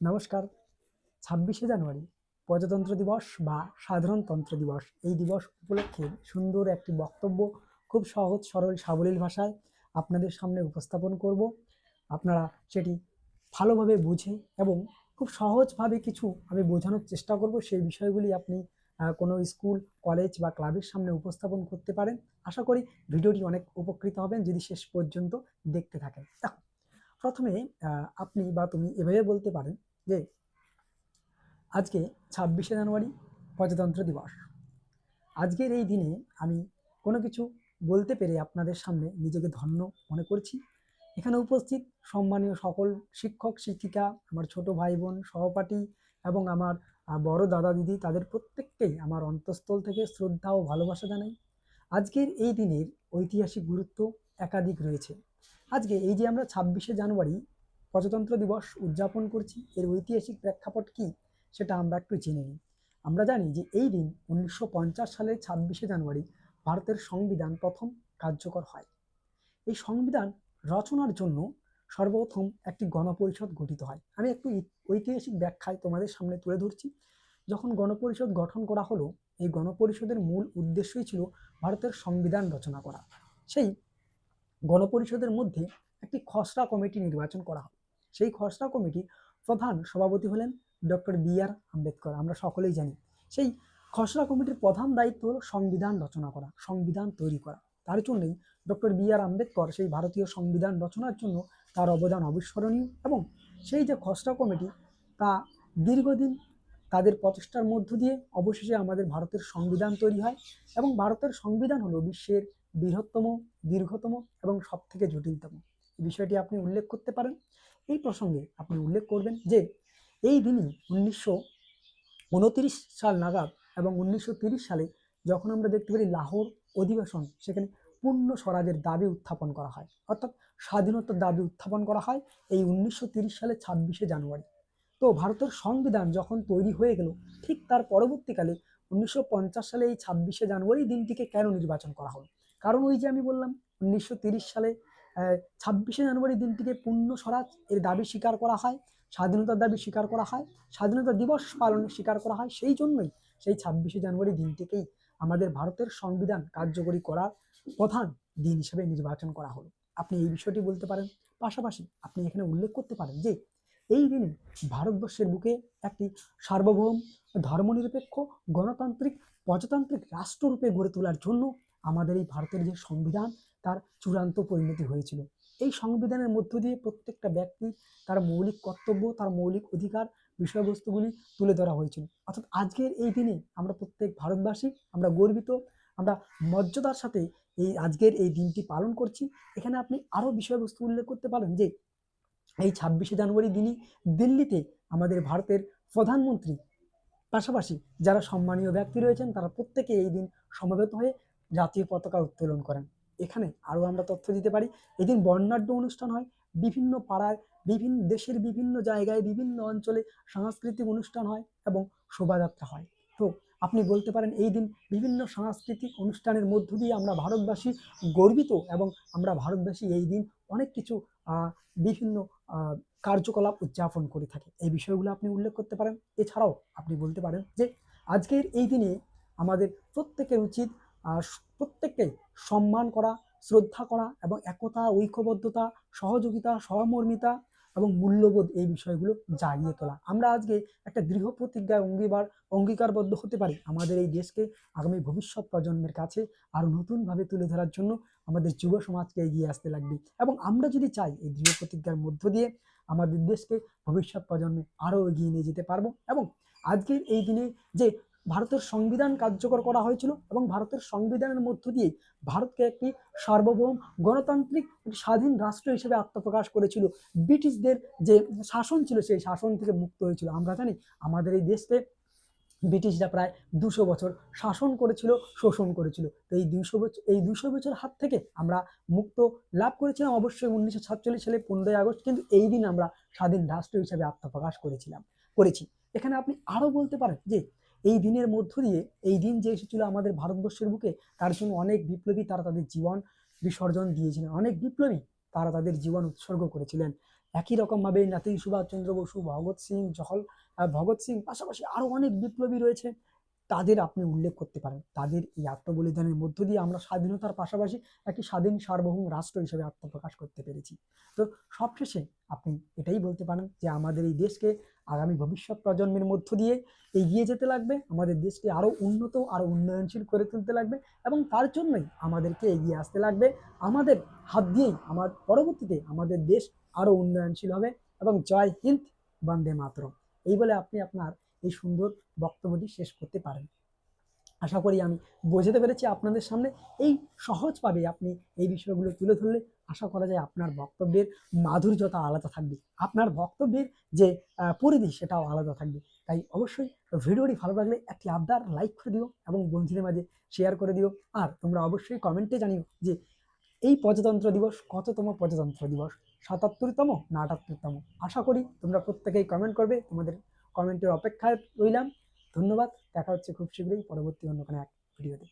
নমস্কার। ছাব্বিশে জানুয়ারি, প্রজাতন্ত্র দিবস বা সাধারণতন্ত্র দিবস। এই দিবস উপলক্ষে সুন্দর একটি বক্তব্য খুব সহজ, সরল, সাবলীল ভাষায় আপনাদের সামনে উপস্থাপন করব। আপনারা সেটি ভালোভাবে বুঝে এবং খুব সহজভাবে কিছু আমি বোঝানোর চেষ্টা করব। সেই বিষয়গুলি আপনি কোনো স্কুল, কলেজ বা ক্লাবের সামনে উপস্থাপন করতে পারেন। আশা করি ভিডিওটি অনেক উপকৃত হবেন যদি শেষ পর্যন্ত দেখতে থাকেন। প্রথমে আপনি বা তুমি এভাবে বলতে পারেন যে আজকে ছাব্বিশে জানুয়ারি প্রজাতন্ত্র দিবস। আজকের এই দিনে আমি কোনো কিছু বলতে পেরে আপনাদের সামনে নিজেকে ধন্য মনে করছি। এখানে উপস্থিত সম্মানীয় সকল শিক্ষক, শিক্ষিকা, আমার ছোট ভাই বোন, সহপাঠী এবং আমার বড় দাদা দিদি, তাদের প্রত্যেককেই আমার অন্তঃস্থল থেকে শ্রদ্ধা ও ভালোবাসা জানাই। আজকের এই দিনের ঐতিহাসিক গুরুত্ব একাধিক রয়েছে। আজকে এই যে আমরা ছাব্বিশে জানুয়ারি প্রজাতন্ত্র দিবস উদযাপন করছি, এর ঐতিহাসিক প্রেক্ষাপট কি সেটা আমরা একটু জেনে নিই। আমরা জানি যে এই দিন উনিশশো পঞ্চাশ সালের ছাব্বিশে জানুয়ারি ভারতের সংবিধান প্রথম কার্যকর হয়। এই সংবিধান রচনার জন্য সর্বপ্রথম একটি গণপরিষদ গঠিত হয়। আমি একটু ঐতিহাসিক ব্যাখ্যায় তোমাদের সামনে তুলে ধরছি। যখন গণপরিষদ গঠন করা হলো, এই গণপরিষদের মূল উদ্দেশ্যই ছিল ভারতের সংবিধান রচনা করা। সেই গণপরিষদের মধ্যে একটি খসড়া কমিটি নির্বাচন করা হয়। সেই খসড়া কমিটি প্রধান সভাপতি হলেন ডক্টর বি আর আম্বেদকর। আমরা সকলেই জানি, সেই খসড়া কমিটির প্রধান দায়িত্ব হলো সংবিধান রচনা করা, সংবিধান তৈরি করা। তার জন্যই ডক্টর বি আর আম্বেদকর সেই ভারতীয় সংবিধান রচনার জন্য তার অবদান অবিস্মরণীয় এবং সেই যে খসড়া কমিটি, তা দীর্ঘদিন তাদের প্রচেষ্টার মধ্য দিয়ে অবশেষে আমাদের ভারতের সংবিধান তৈরি হয় এবং ভারতের সংবিধান হলো বিশ্বের বৃহত্তম, দীর্ঘতম এবং সবথেকে জটিলতম। এই বিষয়টি আপনি উল্লেখ করতে পারেন। এই প্রসঙ্গে আপনি উল্লেখ করবেন যে, এই দিনই উনিশশো সাল নাগাদ এবং উনিশশো সালে যখন আমরা দেখতে পারি লাহোর অধিবেশন, সেখানে পূর্ণ স্বরাজের দাবি উত্থাপন করা হয়। অর্থাৎ স্বাধীনতার দাবি উত্থাপন করা হয় এই উনিশশো সালে ছাব্বিশে জানুয়ারি। তো ভারতের সংবিধান যখন তৈরি হয়ে গেল, ঠিক তার পরবর্তীকালে উনিশশো পঞ্চাশ সালে এই ছাব্বিশে জানুয়ারি দিনটিকে কেন নির্বাচন করা হলো? কারণ ওই যে আমি বললাম, উনিশশো সালে ছাব্বিশে জানুয়ারি দিনটিকে পূর্ণ স্বরাজ এর দাবি স্বীকার করা হয়, স্বাধীনতার দাবি স্বীকার করা হয়, স্বাধীনতা দিবস পালনের স্বীকার করা হয়, সেই জন্যই সেই ছাব্বিশে জানুয়ারি দিনটিকেই আমাদের ভারতের সংবিধান কার্যকরী করার প্রধান দিন হিসেবে নির্বাচন করা হলো। আপনি এই বিষয়টি বলতে পারেন, পাশাপাশি আপনি এখানে উল্লেখ করতে পারেন যে, এই দিনে ভারতবর্ষের বুকে একটি সার্বভৌম ধর্মনিরপেক্ষ, গণতান্ত্রিক, প্রজাতান্ত্রিক রাষ্ট্ররূপে গড়ে তোলার জন্য আমাদের এই ভারতের যে সংবিধান, তার চূড়ান্ত পরিণতি হয়েছিল। এই সংবিধানের মধ্য দিয়ে প্রত্যেকটা ব্যক্তি তার মৌলিক কর্তব্য, তার মৌলিক অধিকার, বিষয়বস্তুগুলি তুলে ধরা হয়েছিল। অর্থাৎ আজকের এই দিনে আমরা প্রত্যেক ভারতবাসী, আমরা গর্বিত, আমরা মর্যাদার সাথে এই আজকের এই দিনটি পালন করছি। এখানে আপনি আরও বিষয়বস্তু উল্লেখ করতে পারেন যে, এই ছাব্বিশে জানুয়ারি দিনই দিল্লিতে আমাদের ভারতের প্রধানমন্ত্রী, পাশাপাশি যারা সম্মানীয় ব্যক্তি রয়েছেন, তারা প্রত্যেকে এই দিন সমবেত হয়ে জাতীয় পতাকা উত্তোলন করেন। এখানে আরও আমরা তথ্য দিতে পারি, এদিন বর্ণাঢ্য অনুষ্ঠান হয়, বিভিন্ন পাড়ায়, বিভিন্ন দেশের বিভিন্ন জায়গায়, বিভিন্ন অঞ্চলে সাংস্কৃতিক অনুষ্ঠান হয় এবং শোভাযাত্রা হয়। তো আপনি বলতে পারেন এই দিন বিভিন্ন সাংস্কৃতিক অনুষ্ঠানের মধ্য দিয়ে আমরা ভারতবাসী গর্বিত এবং আমরা ভারতবাসী এই দিন অনেক কিছু বিভিন্ন কার্যকলাপ উদযাপন করে থাকি। এই বিষয়গুলো আপনি উল্লেখ করতে পারেন। এছাড়াও আপনি বলতে পারেন যে আজকের এই দিনে আমাদের প্রত্যেকের উচিত প্রত্যেককে সম্মান করা, শ্রদ্ধা করা এবং একতা, ঐক্যবদ্ধতা, সহযোগিতা, সহমর্মিতা এবং মূল্যবোধ এই বিষয়গুলো জাগিয়ে তোলা। আমরা আজকে একটা দৃঢ় প্রতিজ্ঞায় অঙ্গীবার অঙ্গীকারবদ্ধ হতে পারি আমাদের এই দেশকে আগামী ভবিষ্যৎ প্রজন্মের কাছে আরও নতুনভাবে তুলে ধরার জন্য আমাদের যুব সমাজকে এগিয়ে আসতে লাগবে। এবং আমরা যদি চাই এই দৃঢ় প্রতিজ্ঞার মধ্য দিয়ে আমাদের দেশকে ভবিষ্যৎ প্রজন্মে আরও এগিয়ে নিয়ে যেতে পারব এবং আজকের এই দিনে যে ভারতের সংবিধান কার্যকর করা হয়েছিল এবং ভারতের সংবিধানের মধ্য দিয়ে ভারতকে একটি সার্বভৌম গণতান্ত্রিক স্বাধীন রাষ্ট্র হিসেবে আত্মপ্রকাশ করেছিল। ব্রিটিশদের যে শাসন ছিল, সেই শাসন থেকে মুক্ত হয়েছিল। আমরা জানি, আমাদের এই দেশকে ব্রিটিশরা প্রায় দুশো বছর শাসন করেছিল, শোষণ করেছিল। তো এই দুশো বছর এই দুশো বছর হাত থেকে আমরা মুক্ত লাভ করেছিলাম। অবশ্যই উনিশশো সাতচল্লিশ সালে পনেরোই আগস্ট কিন্তু এই দিন আমরা স্বাধীন রাষ্ট্র হিসেবে আত্মপ্রকাশ করেছিলাম, করেছি। এখানে আপনি আরও বলতে পারেন যে এই দিনের মধ্য দিয়ে, এই দিন যে এসেছিল আমাদের ভারতবর্ষের বুকে, তার জন্য অনেক বিপ্লবী তারা তাদের জীবন বিসর্জন দিয়েছিলেন। অনেক বিপ্লবী তারা তাদের জীবন উৎসর্গ করেছিলেন। একই রকমভাবে নাতি সুভাষচন্দ্র বসু, ভগৎ সিং, জহল ভগৎ সিং পাশাপাশি আরও অনেক বিপ্লবী রয়েছে। তাদের আপনি উল্লেখ করতে পারেন। তাদের এই আত্মবলিদানের মধ্য দিয়ে আমরা স্বাধীনতার পাশাপাশি একটি স্বাধীন সার্বভৌম রাষ্ট্র হিসেবে আত্মপ্রকাশ করতে পেরেছি। তো সবশেষে আপনি এটাই বলতে পারেন যে আমাদের এই দেশকে আগামী ভবিষ্যৎ প্রজন্মের মধ্য দিয়ে এগিয়ে যেতে লাগবে, আমাদের দেশকে আরও উন্নত, আরও উন্নয়নশীল করে তুলতে লাগবে এবং তার জন্যই আমাদেরকে এগিয়ে আসতে লাগবে। আমাদের হাত দিয়েই আমার পরবর্তীতে আমাদের দেশ আরও উন্নয়নশীল হবে এবং জয় হিন্দ, বন্দে মাতরম। এই বলে আপনি আপনার এই সুন্দর বক্তব্যটি শেষ করতে পারেন। আশা করি আমি বোঝাতে পেরেছি আপনাদের সামনে। এই সহজভাবে আপনি এই বিষয়গুলো তুলে ধরলে আশা করা যায় আপনার বক্তব্যের মাধুর্যতা আলাদা থাকবে। আপনার বক্তব্যের যে পরিধি সেটাও আলাদা থাকবে। তাই অবশ্যই ভিডিওটি ভালো লাগলে একটি আবদার লাইক করে দিও এবং বন্ধুদের মাঝে শেয়ার করে দিও। আর তোমরা অবশ্যই কমেন্টে জানিও যে, এই প্রজাতন্ত্র দিবস কততম প্রজাতন্ত্র দিবস? সাতাত্তরতম না আটাত্তরতম? আশা করি তোমরা প্রত্যেকেই কমেন্ট করবে। তোমাদের কমেন্টের অপেক্ষায় রইলাম। ধন্যবাদ। দেখা হচ্ছে খুব শীঘ্রই পরবর্তী অন্য কোনো এক ভিডিওতে।